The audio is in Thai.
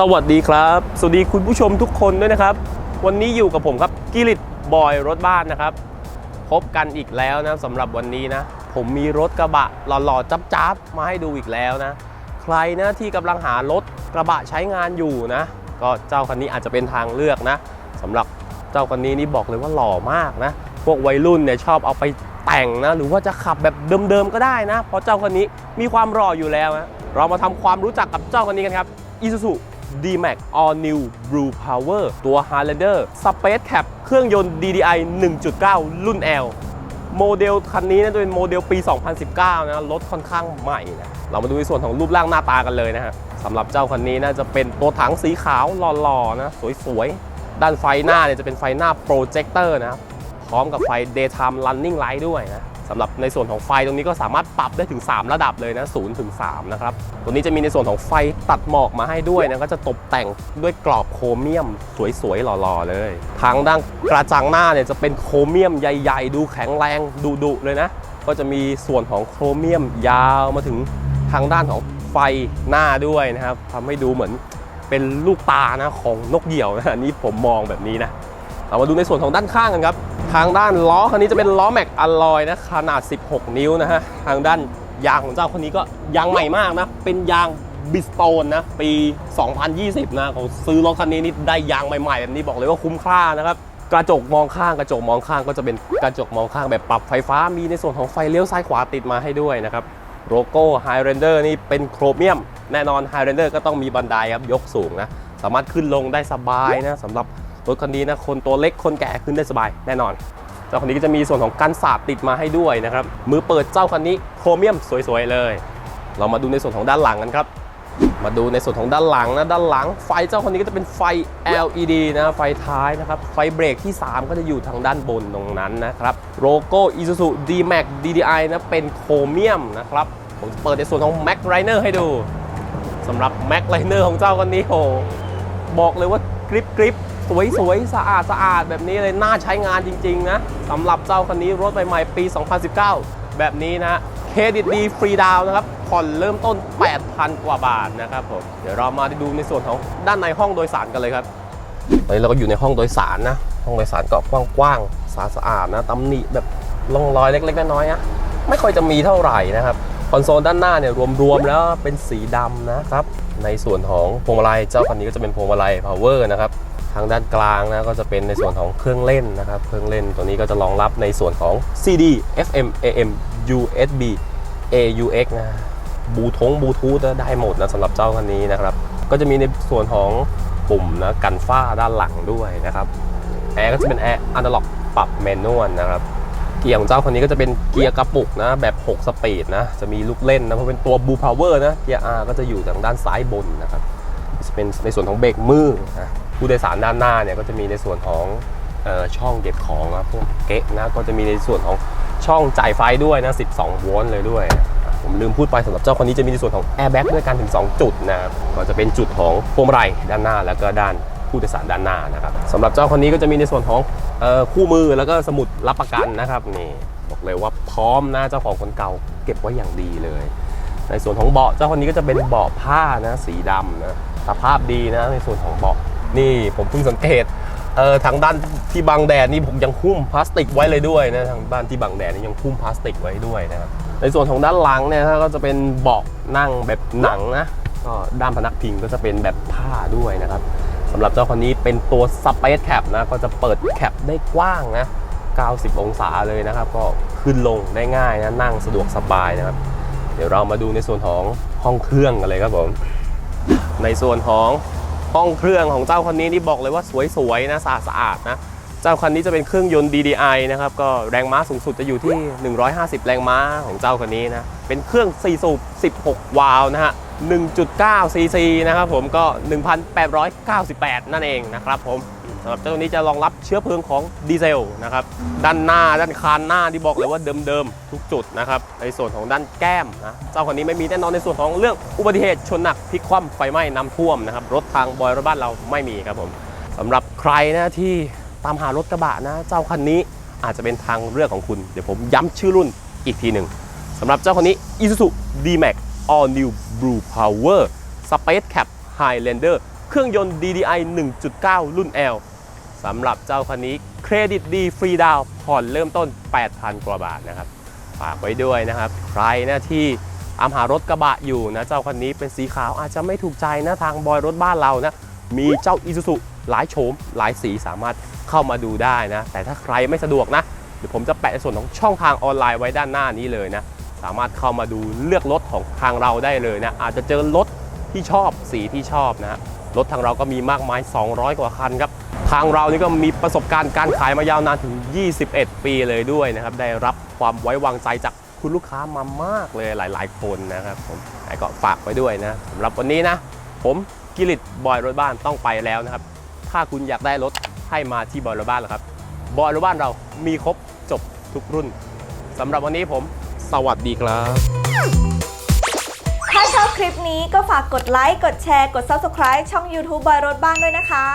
สวัสดีครับ สวัสดีคุณผู้ชมทุกคนด้วยนะครับ วันนี้อยู่กับผมครับกิริตบอยรถบ้านนะครับ พบกันอีกแล้วนะสำหรับวันนี้นะ ผมมีรถกระบะหล่อๆจับๆมาให้ดูอีกแล้วนะ ใครนะที่กำลังหารถกระบะใช้งานอยู่นะ ก็เจ้าคันนี้อาจจะเป็นทางเลือกนะสำหรับเจ้าคันนี้นี่บอกเลยว่าหล่อมากนะ พวกวัยรุ่นเนี่ยชอบเอาไปแต่งนะ หรือว่าจะขับแบบเดิมๆก็ได้นะ เพราะเจ้าคันนี้มีความหล่ออยู่แล้วนะเรามาทำความรู้จักกับเจ้าคันนี้กันครับ Isuzu D-Max All New Blue Power ตัว Highlander Space Cap เครื่องยนต์ DDI 1.9 รุ่น L โมเดลคันนี้นะจะเป็นโมเดลปี 2019 นะ รถค่อนข้างใหม่นะ เรามาดูในส่วนของรูปร่างหน้าตากันเลยนะฮะสำหรับเจ้าคันนี้นะจะเป็นตัวถังสีขาวหล่อๆนะ สวยๆ ด้านไฟหน้าเนี่ยจะเป็นไฟหน้าโปรเจคเตอร์นะครับพร้อมกับไฟ daytime running light ด้วยนะ สำหรับในส่วนของไฟตรงนี้ก็สามารถปรับได้ถึง 3 ระดับเลยนะ0ถึง3นะครับตัวนี้จะมีในส่วนของไฟตัดหมอกมาให้ด้วยนะก็จะตกแต่งด้วยกรอบโครเมียม สวยๆหล่อๆเลย ทางด้านกระจังหน้าเนี่ยจะเป็นโครเมียมใหญ่ๆ ดูแข็งแรงดุๆเลยนะ ก็จะมีส่วนของโครเมียมยาวมาถึงทางด้านของไฟหน้าด้วยนะครับทำให้ดูเหมือนเป็นลูกตานะของนกเหยี่ยวนะอันนี้ผมมองแบบนี้นะเรามาดูในส่วนของด้านข้างกันครับ ทางด้านล้อคันนี้จะเป็นล้อแม็กอลลอยนะขนาด 16 นิ้วนะฮะ ทางด้านยางของเจ้าคันนี้ก็ยางใหม่มากนะ เป็นยางบิสโตนนะ ปี 2020 นะเขาซื้อรถคันนี้นี่ได้ยางใหม่ๆแบบนี้บอกเลยว่าคุ้มค่านะครับกระจกมองข้างกระจกมองข้างก็จะเป็นกระจกมองข้างแบบปรับไฟฟ้ามีในส่วนของไฟเลี้ยวซ้ายขวาติดมาให้ด้วยนะครับโลโก้ Highlander นี่เป็นโครเมียม แน่นอน Highlander ก็ต้องมีบันไดครับยกสูงนะ สามารถขึ้นลงได้สบายนะสำหรับ รถคันนี้นะคนตัวเล็กคนแก่ขึ้นได้สบายแน่นอนเจ้าคันนี้ก็จะมีส่วนของกันสาดติดมาให้ด้วยนะครับมือเปิดเจ้าคันนี้โครเมียมสวยๆเลย เรามาดูในส่วนของด้านหลังกันครับ มาดูในส่วนของด้านหลังนะด้านหลัง ไฟเจ้าคันนี้ก็จะเป็นไฟ LED นะไฟท้ายนะครับไฟเบรกที่ 3 ก็จะอยู่ทางด้านบนตรงนั้นนะครับโลโก้ Isuzu D-Max DDI นะเป็นโครเมียมนะครับผมจะเปิดในส่วนของ Max Liner ให้ดูสำหรับ Max Liner ของเจ้าคันนี้โหบอกเลยว่ากริบกริบ สวยสวยสะอาดสะอาดแบบนี้เลย น่าใช้งานจริง ๆ นะสำหรับเจ้าคันนี้รถใหม่ๆ ปี 2019 แบบนี้นะเครดิตดีฟรีดาวนะครับผ่อนเริ่มต้น 8,000 กว่าบาทนะครับผมเดี๋ยวเรามาดูในส่วนของด้านในห้องโดยสารกันเลยครับตอนนี้เราก็อยู่ในห้องโดยสารนะ ห้องโดยสารก็กว้างๆสะอาดสะอาดนะตำหนิแบบร่องรอยเล็กๆน้อยๆอะไม่ค่อยจะมีเท่าไหร่นะครับคอนโซลด้านหน้าเนี่ยรวมๆแล้วเป็นสีดำนะครับ ในส่วนของพวงมาลัยเจ้าคันนี้ก็จะเป็นพวงมาลัย power นะครับ ทางด้านกลางนะก็จะเป็นในส่วนของเครื่องเล่นนะครับ เครื่องเล่นตัวนี้ก็จะรองรับในส่วนของ CD FM AM USB AUX นะบูทงบูทูธได้หมดนะสำหรับเจ้าคันนี้นะครับ ก็จะมีในส่วนของปุ่มนะกันฝ้าด้านหลังด้วยนะครับแอร์ก็จะเป็นแอร์อันดัล็อกปรับแมนนวลนะครับเกียร์ของเจ้าคันนี้ก็จะเป็นเกียร์กระปุกนะแบบ 6 สปีดนะจะมีลูกเล่นนะเพราะเป็นตัว Blue Power นะเกียร์ R ก็จะอยู่ทางด้านซ้ายบนนะครับจะเป็นในส่วนของเบรกมือนะ ผู้โดยสารด้านหน้าเนี่ยก็จะมีในส่วนของออช่องเก็บของนะพวกเก๊ะนะก็จะมีในส่วนของช่องจ่ายไฟด้วยนะ 12 โวลต์เลยด้วย ผมลืมพูดไปสำหรับเจ้าคนนี้จะมีในส่วนของแอร์แบ็กด้วยกันถึง 2 จุดนะครับก็จะเป็นจุดของพวงมาลัยด้านหน้าแล้วก็ด้านผู้โดยสารด้านหน้านะครับสำหรับเจ้าคนนี้ก็จะมีในส่วนของออคู่มือแล้วก็สมุดรับประกันนะครับนี่บอกเลยว่าพร้อมนะเจ้าของคนเก่าเก็บไว้อย่างดีเลย ในส่วนของเบาะเจ้าคนนี้ก็จะเป็นเบาะผ้านะสีดำนะสภาพดีนะในส่วนของเบาะ นี่ผมเพิ่งสังเกตเออทางด้านที่บังแดดนี่ผมยังคุ้มพลาสติกไว้เลยด้วยนะทางด้านที่บังแดดนี่ยังคุ้มพลาสติกไว้ด้วยนะครับในส่วนของด้านหลังเนี่ยก็จะเป็นเบาะนั่งแบบหนังนะก็ด้านพนักพิงก็จะเป็นแบบผ้าด้วยนะครับสำหรับเจ้าคันนี้เป็นตัว Space Cap นะก็จะเปิดแคปได้กว้างนะ 90 องศาเลยนะครับ ก็ขึ้นลงได้ง่ายนะนั่งสะดวกสบายนะครับ เดี๋ยวเรามาดูในส่วนของห้องเครื่องกันเลยครับผมในส่วนของ ห้องเครื่องของเจ้าคันนี้นี่บอกเลยว่าสวยๆนะสะอาดสะอาดๆนะ เจ้าคันนี้จะเป็นเครื่องยนต์ DDI นะครับ ก็แรงม้าสูงสุดจะอยู่ที่ 150 แรงม้าของเจ้าคันนี้นะ เป็นเครื่อง 4 สูบ 16 วาล์วนะฮะ 1.9 cc นะครับผมก็ 1,898 นั่นเองนะครับผมสำหรับเจ้านี้จะรองรับเชื้อเพลิงของดีเซลนะครับ ด้านหน้าด้านคานหน้าที่บอกเลยว่าเดิมๆทุกจุดนะครับ ในส่วนของด้านแก้มนะเจ้าคันนี้ไม่มีแน่นอนในส่วนของเรื่องอุบัติเหตุชนหนักพลิกคว่ำไฟไหม้น้ำท่วมนะครับรถทางบอยรถบ้านเราไม่มีครับผมสำหรับใครนะที่ ตามหารถกระบะนะ เจ้าคันนี้อาจจะเป็นทางเลือกของคุณ เดี๋ยวผมย้ำชื่อรุ่นอีกทีหนึ่งสำหรับเจ้าคันนี้ Isuzu D-Max All New Blue Power Space Cap Highlander เครื่องยนต์ DDI 1.9 รุ่น L สำหรับเจ้าคันนี้เครดิตดีฟรีดาวผ่อนเริ่มต้น 8,000 กว่าบาทนะครับฝากไว้ด้วยนะครับ ใครนะที่ตามหารถกระบะอยู่นะ เจ้าคันนี้เป็นสีขาวอาจจะไม่ถูกใจนะทางบอยรถบ้านเรานะ มีเจ้า Isuzu หลายโฉมหลายสีสามารถเข้ามาดูได้นะ แต่ถ้าใครไม่สะดวกนะ เดี๋ยวผมจะแปะในส่วนของช่องทางออนไลน์ไว้ด้านหน้านี้เลยนะ สามารถเข้ามาดูเลือกรถของทางเราได้เลยนะ อาจจะเจอรถที่ชอบสีที่ชอบนะรถทางเราก็มีมากมาย 200 กว่าคันครับ ทางเรานี่ก็มีประสบการณ์การขายมายาวนานถึง 21 ปีเลยด้วยนะครับ ได้รับความไว้วางใจจากคุณลูกค้ามามากเลยหลาย ๆ คนนะครับผมแต่ก็ฝากไว้ด้วยนะสำหรับวันนี้นะ ผมกิริตบอยรถบ้านต้องไปแล้วนะครับ ถ้าคุณอยากได้รถให้มาที่บอยรถบ้านแล้วครับบอยรถบ้านเรามีครบจบทุกรุ่นสำหรับวันนี้ผม สวัสดีครับ ถ้าชอบคลิปนี้ก็ฝากกดไลค์ กดแชร์ กด Subscribe ช่อง YouTube บอยรถบ้านด้วยนะคะ